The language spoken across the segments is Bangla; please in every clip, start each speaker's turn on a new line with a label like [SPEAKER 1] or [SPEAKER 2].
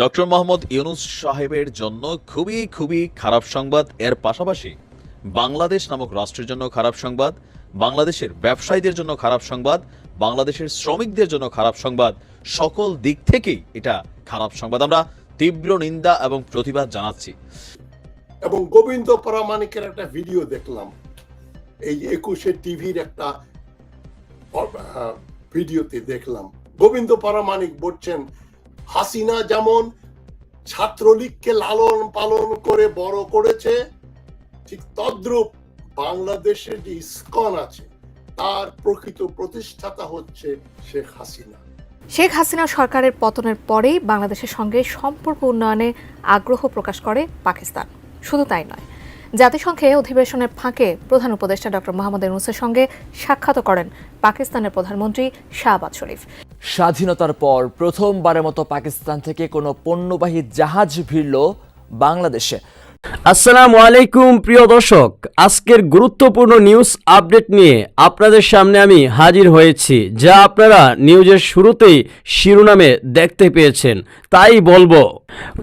[SPEAKER 1] ডক্টর মোহাম্মদ ইউনুস সাহেবের জন্য খুবই খুবই খারাপ সংবাদ। এর পাশাপাশি বাংলাদেশ নামক রাষ্ট্রের জন্য খারাপ সংবাদ, বাংলাদেশের ব্যবসায়ীদের জন্য খারাপ সংবাদ, বাংলাদেশের শ্রমিকদের জন্য খারাপ সংবাদ, সকল দিক থেকেই এটা খারাপ সংবাদ। আমরা তীব্র নিন্দা এবং প্রতিবাদ জানাচ্ছি।
[SPEAKER 2] এবং গোবিন্দ পরামানিকের একটা ভিডিও দেখলাম। এই একুশে টিভির একটা ভিডিওতে দেখলাম। গোবিন্দ পরামানিক বলছেন হাসিনা যেমন ছাত্রলীগকে লালন পালন করে বড় করেছে, ঠিক তদ্রূপ বাংলাদেশের যে ইস্কন আছে, তার প্রকৃত প্রতিষ্ঠাতা হচ্ছে শেখ হাসিনা।
[SPEAKER 3] শেখ হাসিনা সরকারের পতনের পরেই বাংলাদেশের সঙ্গে সম্পর্ক উন্নয়নে আগ্রহ প্রকাশ করে পাকিস্তান। শুধু তাই নয় জাতিসংঘে অধিবেশনের ফাঁকে প্রধান উপদেষ্টা ডক্টর মোহাম্মদ ইউনুসের সঙ্গে সাক্ষাৎ করেন পাকিস্তানের প্রধানমন্ত্রী শাহবাজ শরীফ।
[SPEAKER 4] স্বাধীনতার পর প্রথমবারের মতো পাকিস্তান থেকে কোনো পণ্যবাহী জাহাজ ভিড়ল বাংলাদেশে।
[SPEAKER 5] আসসালামু আলাইকুম, প্রিয় দর্শক। আজকের গুরুত্বপূর্ণ নিউজ আপডেট নিয়ে আপনাদের সামনে আমি হাজির হয়েছি, যা আপনারা নিউজের শুরুতেই শিরোনামে দেখতে পেয়েছেন। তাই বলব,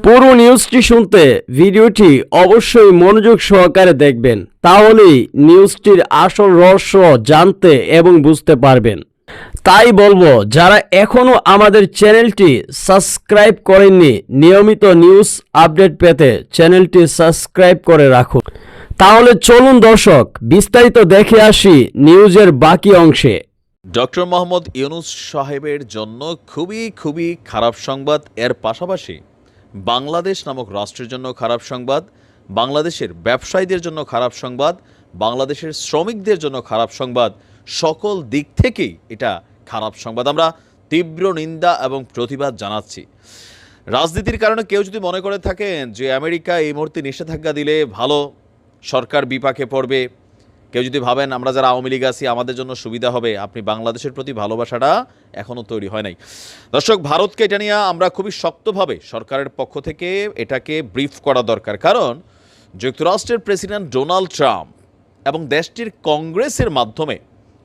[SPEAKER 5] পুরো নিউজটি শুনতে ভিডিওটি অবশ্যই মনোযোগ সহকারে দেখবেন, তাহলেই নিউজটির আসল রহস্য জানতে এবং বুঝতে পারবেন। তাই বলব, যারা এখনও আমাদের চ্যানেলটি সাবস্ক্রাইব করেননি, নিয়মিত নিউজ আপডেট পেতে চ্যানেলটি সাবস্ক্রাইব করে রাখুন। তাহলে চলুন দর্শক, বিস্তারিত দেখে আসি নিউজের বাকি অংশে।
[SPEAKER 1] ডক্টর মোহাম্মদ ইউনুস সাহেবের জন্য খুবই খুবই খারাপ সংবাদ। এর পাশাপাশি বাংলাদেশ নামক রাষ্ট্রের জন্য খারাপ সংবাদ, বাংলাদেশের ব্যবসায়ীদের জন্য খারাপ সংবাদ, বাংলাদেশের শ্রমিকদের জন্য খারাপ সংবাদ সকল দিক থেকেই এটা খারাপ সংবাদ। আমরা তীব্র নিন্দা এবং প্রতিবাদ জানাচ্ছি। রাজনীতির কারণে কেউ যদি মনে করে থাকেন যে আমেরিকা এই মুহূর্তে নিষেধাজ্ঞা দিলে ভালো সরকার বিপাকে পড়বে, কেউ যদি ভাবেন আমরা যারা আওয়ামী লীগ আছি, আমাদের জন্য সুবিধা হবে, আপনি বাংলাদেশের প্রতি ভালোবাসাটা এখনও তৈরি হয় নাই। দর্শক, ভারতকে এটা নিয়ে আমরা খুবই শক্তভাবে সরকারের পক্ষ থেকে এটাকে ব্রিফ করা দরকার। কারণ যুক্তরাষ্ট্রের প্রেসিডেন্ট ডোনাল্ড ট্রাম্প এবং দেশটির কংগ্রেসের মাধ্যমে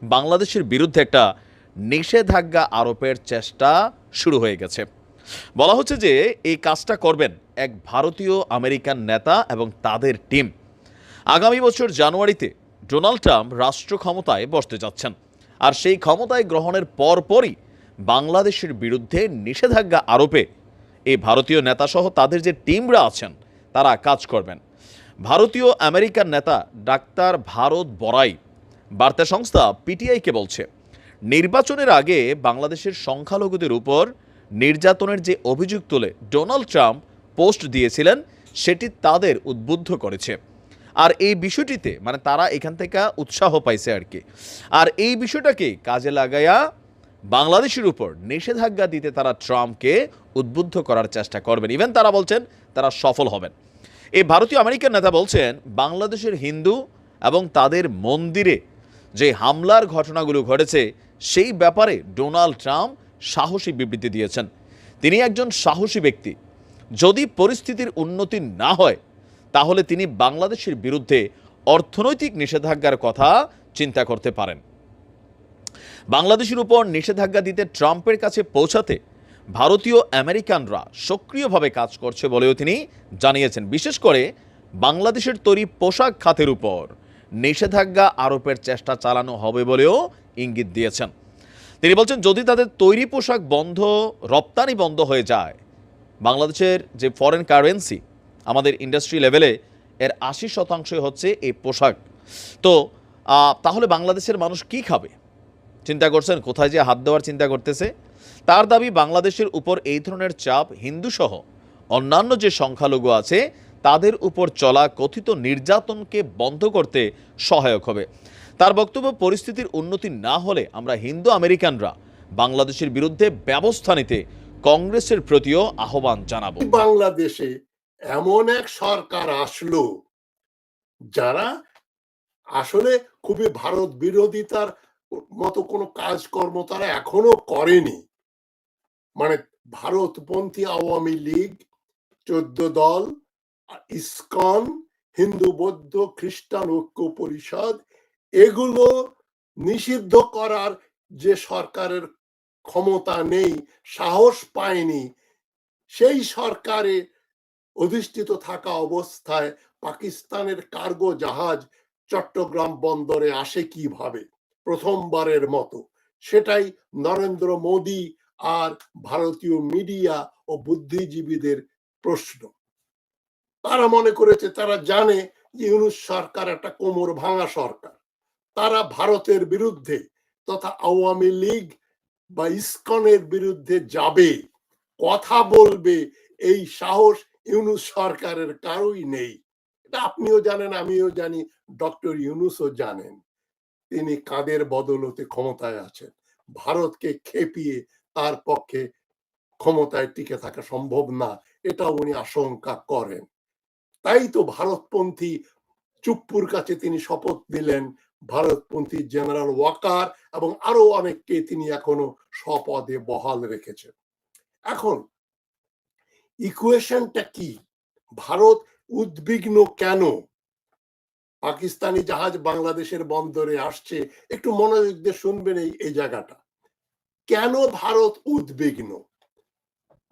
[SPEAKER 1] বাংলাদেশের বিরুদ্ধে একটা নিষেধাজ্ঞা আরোপের চেষ্টা শুরু হয়ে গেছে। বলা হচ্ছে যে, এই কাজটা করবেন এক ভারতীয় আমেরিকান নেতা এবং তাদের টিম। আগামী বছর জানুয়ারিতে ডোনাল্ড ট্রাম্প রাষ্ট্র ক্ষমতায় বসতে যাচ্ছেন। আর সেই ক্ষমতায় গ্রহণের পরপরই বাংলাদেশের বিরুদ্ধে নিষেধাজ্ঞা আরোপে এই ভারতীয় নেতাসহ তাদের যে টিমরা আছেন, তারা কাজ করবেন। ভারতীয় আমেরিকান নেতা ডাক্তার ভারত বড়াই বার্তা সংস্থা পিটিআইকে বলছে, নির্বাচনের আগে বাংলাদেশের সংখ্যালঘুদের উপর নির্যাতনের যে অভিযোগ তুলে ডোনাল্ড ট্রাম্প পোস্ট দিয়েছিলেন, সেটি তাদের উদ্বুদ্ধ করেছে। আর এই বিষয়টিতে মানে তারা এখান থেকে উৎসাহ পাইছে আর কি। আর এই বিষয়টাকে কাজে লাগাইয়া বাংলাদেশের উপর নিষেধাজ্ঞা দিতে তারা ট্রাম্পকে উদ্বুদ্ধ করার চেষ্টা করবেন। ইভেন তারা বলছেন, তারা সফল হবেন। এই ভারতীয় আমেরিকান নেতা বলছেন, বাংলাদেশের হিন্দু এবং তাদের মন্দিরে যে হামলার ঘটনাগুলো ঘটেছে, সেই ব্যাপারে ডোনাল্ড ট্রাম্প সাহসী বিবৃতি দিয়েছেন। তিনি একজন সাহসী ব্যক্তি। যদি পরিস্থিতির উন্নতি না হয়, তাহলে তিনি বাংলাদেশের বিরুদ্ধে অর্থনৈতিক নিষেধাজ্ঞার কথা চিন্তা করতে পারেন। বাংলাদেশের উপর নিষেধাজ্ঞা দিতে ট্রাম্পের কাছে পৌঁছাতে ভারতীয় আমেরিকানরা সক্রিয়ভাবে কাজ করছে বলেও তিনি জানিয়েছেন। বিশেষ করে বাংলাদেশের তৈরি পোশাক খাতের উপর। নিষেধাজ্ঞা আরোপের চেষ্টা চালানো হবে বলেও ইঙ্গিত দিয়েছেন। তিনি বলছেন, যদি তাদের তৈরি পোশাক বন্ধ, রপ্তানি বন্ধ হয়ে যায়, বাংলাদেশের যে ফরেন কারেন্সি আমাদের ইন্ডাস্ট্রি লেভেলে এর আশি শতাংশই হচ্ছে এই পোশাক। তো তাহলে বাংলাদেশের মানুষ কি খাবে? চিন্তা করছেন, কোথায় যে হাত দেওয়ার চিন্তা করতেছে? তার দাবি, বাংলাদেশের উপর এই ধরনের চাপ হিন্দুসহ অন্যান্য যে সংখ্যালঘু আছে তাদের উপর চলা কথিত নির্যাতনকে বন্ধ করতে সহায়ক হবে। তার বক্তব্য, পরিস্থিতির উন্নতি না হলে আমরা হিন্দু আমেরিকানরা বাংলাদেশের বিরুদ্ধে ব্যবস্থা নিতে কংগ্রেসের প্রতিও আহ্বান জানাব।
[SPEAKER 2] বাংলাদেশে এমন এক সরকার আসলো, যারা আসলে খুবই ভারত বিরোধিতার মতো কোনো কাজকর্ম তারা এখনও করেনি। মানে ভারতপন্থী আওয়ামী লীগ, চোদ্দ দল ইসকন, হিন্দু, বৌদ্ধ, খ্রিস্টান, ঐক্য, পরিষদ, এগুলো নিষিদ্ধ করার যে সরকারের ক্ষমতা নেই, সাহস পায়নি, সেই সরকারে অধিষ্ঠিত থাকা অবস্থায় পাকিস্তানের কার্গো জাহাজ চট্টগ্রাম বন্দরে আসে কীভাবে? প্রথমবারের মতো। সেটাই নরেন্দ্র মোদী আর ভারতীয় মিডিয়া ও বুদ্ধিজীবীদের প্রশ্ন। তারা মনে করেছে, তারা জানে যে ইউনুস সরকার একটা কোমর ভাঙা সরকার। তারা ভারতের বিরুদ্ধে তথা আওয়ামী লীগ বা ইস্কনের বিরুদ্ধে যাবে, কথা বলবে, এই সাহস ইউনুস সরকারের কারোই নেই। এটা আপনিও জানেন, আমিও জানি, ডক্টর ইউনুসও জানেন। তিনি কাদের বদলতে ক্ষমতায় আছেন? ভারতকে খেপিয়ে তার পক্ষে ক্ষমতায় টিকে থাকা সম্ভব না এটা উনি আশঙ্কা করেন। তাই তো ভারতপন্থী চুপ্পুর কাছে তিনি শপথ দিলেন, ভারতপন্থী জেনারেল ওয়াকার এবং আরও অনেককে তিনি এখনও স্বপদে বহাল রেখেছেন। এখন ইকুয়েশনটা কি? ভারত উদ্বিগ্ন কেন? পাকিস্তানি জাহাজ বাংলাদেশের বন্দরে আসছে, একটু মনোযোগ দিয়ে শুনবেন এই এই জায়গাটা। কেন ভারত উদ্বিগ্ন?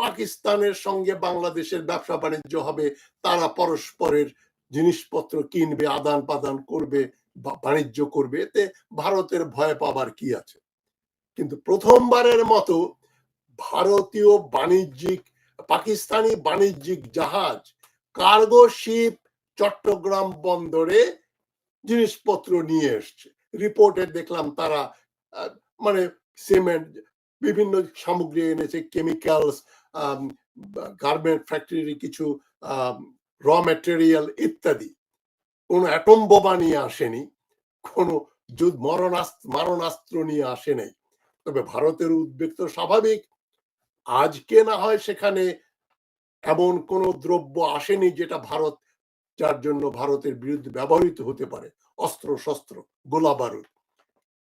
[SPEAKER 2] পাকিস্তানের সঙ্গে বাংলাদেশের ব্যবসা বাণিজ্য হবে, তারা পরস্পরের জিনিসপত্র কিনবে, আদান প্রদান করবে বাণিজ্য করবে, এতে ভারতের ভয় পাবার কি আছে? কিন্তু প্রথমবারের মতো ভারতীয় বাণিজ্যিক, পাকিস্তানি বাণিজ্যিক জাহাজ কার্গো শিপ চট্টগ্রাম বন্দরে জিনিসপত্র নিয়ে এসছে। রিপোর্টে দেখলাম তারা মানে সিমেন্ট বিভিন্ন সামগ্রী এনেছে কেমিক্যালস গার্মেন্ট ফ্যাক্টরির কিছু র ম্যাটেরিয়াল ইত্যাদি। কোনো অ্যাটম বোমা নিয়ে আসেনি, কোনো যুদ্ধ মরণাস্ত্র মারণাস্ত্র নিয়ে আসে নাই। তবে ভারতের উদ্বেগ তো স্বাভাবিক। আজকে না হয় সেখানে এমন কোন দ্রব্য আসেনি যেটা ভারত, যার জন্য ভারতের বিরুদ্ধে ব্যবহৃত হতে পারে অস্ত্র শস্ত্র গোলা বারুদ।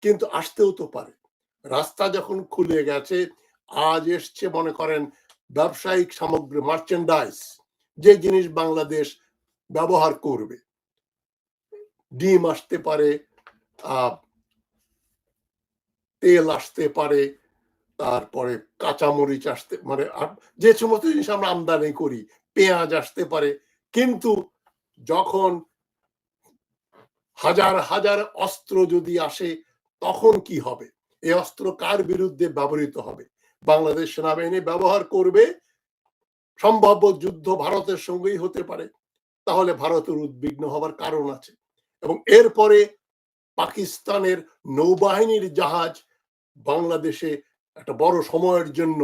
[SPEAKER 2] কিন্তু আসতেও তো পারে। রাস্তা যখন খুলে গেছে, আজ এসছে, মনে করেন, ব্যবসায়িক সামগ্রী মার্চেন্ডাইজ যে জিনিস বাংলাদেশ ব্যবহার করবে। ডিম আসতে পারে তেল আসতে পারে, তারপরে কাঁচামরিচ আসতে মানে যে সমস্ত জিনিস আমরা আমদানি করি, পেঁয়াজ আসতে পারে। কিন্তু যখন হাজার হাজার অস্ত্র যদি আসে, তখন কি হবে? এই অস্ত্র কার বিরুদ্ধে ব্যবহৃত হবে? বাংলাদেশ সেনাবাহিনী ব্যবহার করবে? সম্ভাব্য যুদ্ধ ভারতের সঙ্গেই হতে পারে। তাহলে ভারতের উদ্বিগ্ন হবার কারণ আছে। এবং এরপরে পাকিস্তানের নৌবাহিনীর জাহাজ বাংলাদেশে একটা বড় সময়ের জন্য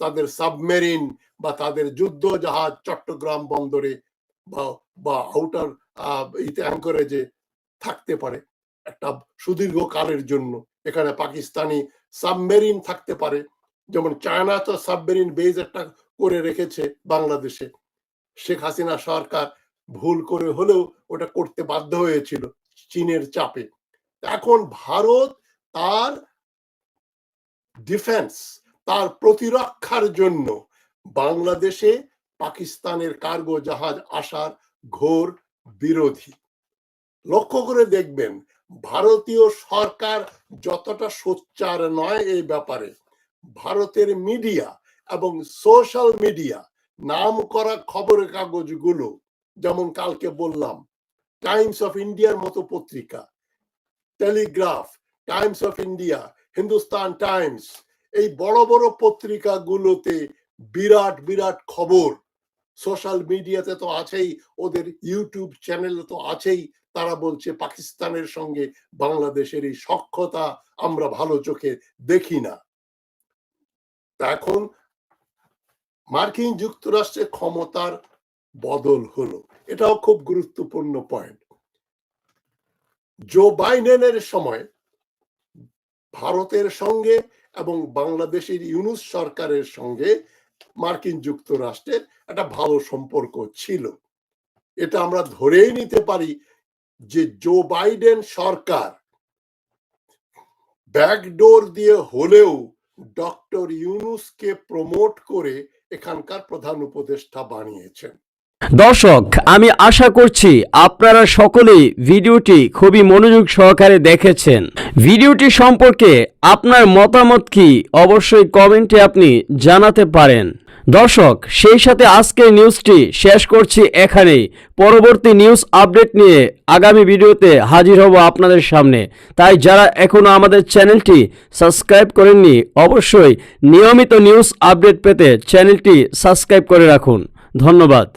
[SPEAKER 2] তাদের সাবমেরিন বা তাদের যুদ্ধ জাহাজ চট্টগ্রাম বন্দরে বা বা আউটার ইতে অ্যাঙ্করেজে থাকতে পারে। একটা সুদীর্ঘ কালের জন্য। এখানে পাকিস্তানি সাবমেরিন থাকতে পারে। যেমন চায়না তো সাবমেরিন বেজ একটা করে রেখেছে বাংলাদেশে। শেখ হাসিনা সরকার ভুল করে হলেও ওটা করতে বাধ্য হয়েছিল চীনের চাপে। এখন ভারত তার ডিফেন্স তার প্রতিরক্ষার জন্য বাংলাদেশে পাকিস্তানের কার্গো জাহাজ আসার ঘোর বিরোধী। লক্ষ্য করে দেখবেন ভারতীয় সরকার যতটা সোচ্চার নয় এই ব্যাপারে, ভারতের মিডিয়া এবং সোশ্যাল মিডিয়া, নাম করা খবরের কাগজগুলো, যেমন কালকে বললাম, টাইমস অফ ইন্ডিয়ার মতো পত্রিকা, Telegraph, Times of India, Hindustan Times, এই বড় বড় পত্রিকাগুলোতে বিরাট বিরাট খবর। সোশ্যাল মিডিয়াতে তো আছেই, ওদের ইউটিউব চ্যানেলে তো আছেই তারা বলছে পাকিস্তানের সঙ্গে বাংলাদেশের এই সক্ষতা আমরা ভালো চোখে দেখি না। এখন মার্কিন যুক্তরাষ্ট্রের ক্ষমতার বদল হলো। এটাও খুব গুরুত্বপূর্ণ পয়েন্ট জো বাইডেনের সময় ভারতের সঙ্গে এবং বাংলাদেশের ইউনুস সরকারের সঙ্গে মার্কিন যুক্তরাষ্ট্রের একটা ভালো সম্পর্ক ছিল। এটা আমরা ধরেই নিতে পারি যে জো বাইডেন সরকার ব্যাকডোর দিয়ে হলেও ডক্টর ইউনুসকে প্রমোট করে এখানকার প্রধান উপদেষ্টা বানিয়েছেন।
[SPEAKER 5] দর্শক, আমি আশা করছি আপনারা সকলেই ভিডিওটি খুবই মনোযোগ সহকারে দেখেছেন। ভিডিওটি সম্পর্কে আপনার মতামত কি অবশ্যই কমেন্টে আপনি জানাতে পারেন। দর্শক, সেই সাথে আজকের নিউজটি শেষ করছি এখানেই। পরবর্তী নিউজ আপডেট নিয়ে আগামী ভিডিওতে হাজির হব আপনাদের সামনে। তাই যারা এখনও আমাদের চ্যানেলটি সাবস্ক্রাইব করেননি, অবশ্যই নিয়মিত নিউজ আপডেট পেতে চ্যানেলটি সাবস্ক্রাইব করে রাখুন। ধন্যবাদ।